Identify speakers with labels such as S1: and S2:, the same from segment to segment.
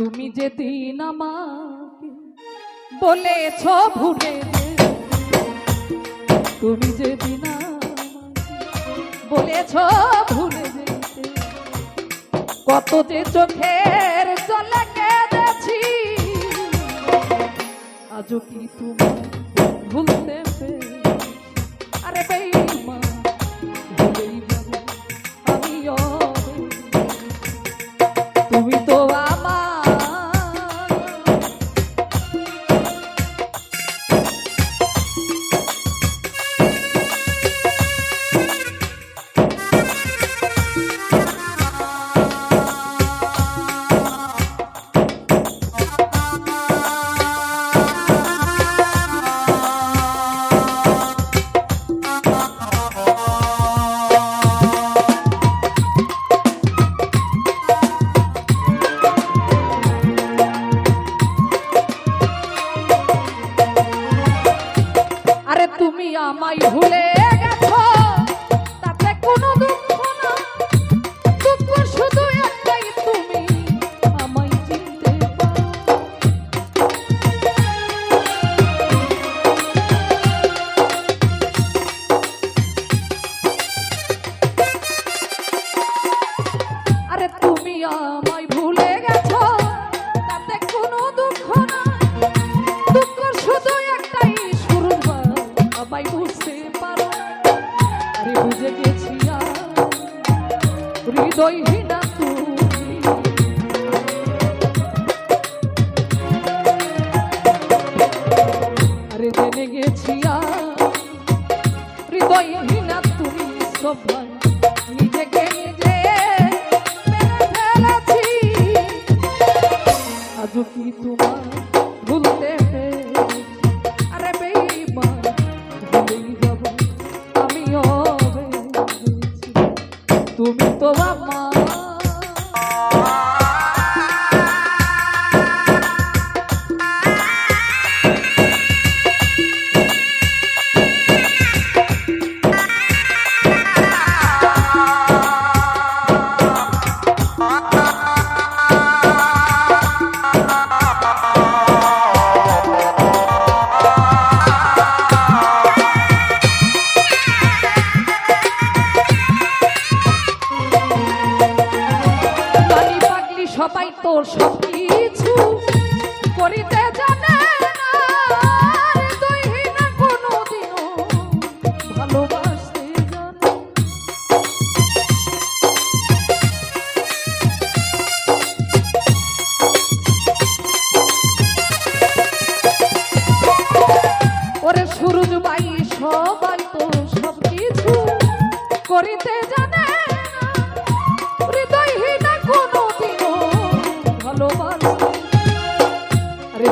S1: তুমি যেদিন আমাকে বলেছ ভুলে তুমি যেদিন বলেছ ভুলে কত যে চোখের চলে গেছি আজও কি তুমি বুঝে গেছি হৃদয়হীনা তুমি সবাই তোর সবকিছু করিতে জানে ওরে সুরজ বাই সবাই তো সবকিছু করিতে যা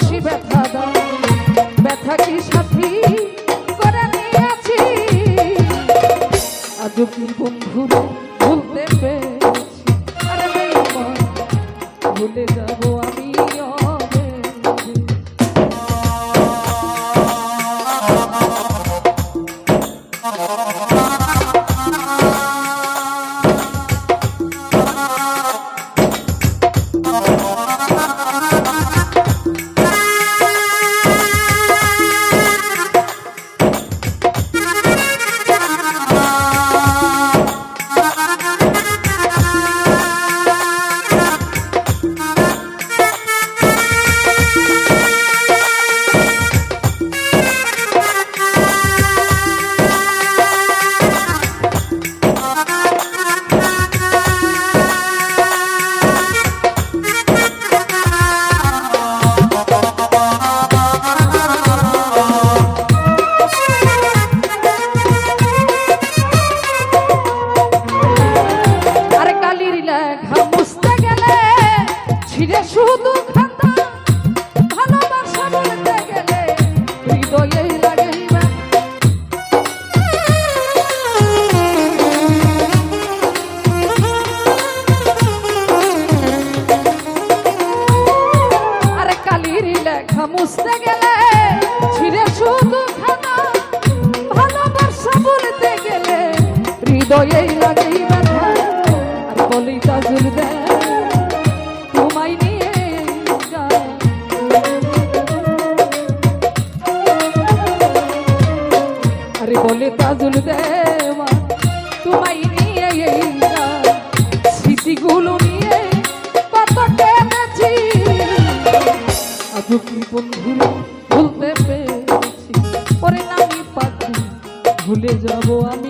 S1: খুশি ব্যথা দাও। ব্যথা কি সাথী করে নিয়েছি? আজ কি বন্ধুর ভুলতে পেরেছি? আরে ভুলে যাও ফিরে শুধু তুমি বন্ধুরে ভুলতে পেরেছি। আমি পাখি ভুলে যাব আমি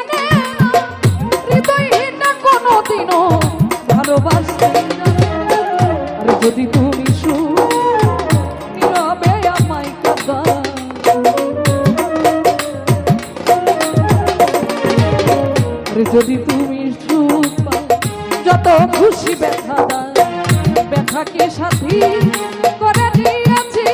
S1: খুশি ব্যথা ব্যথাকে সাথী করে দিয়েছি।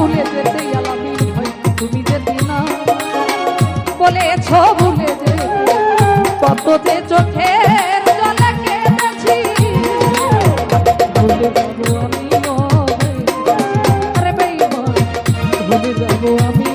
S1: ভুলে যেতে আলামি হয়, তুমি যে দিনা বলেছ ভুলে যে কত যে চোখে জলে আরে বেইমান, ভুলে যাব আমি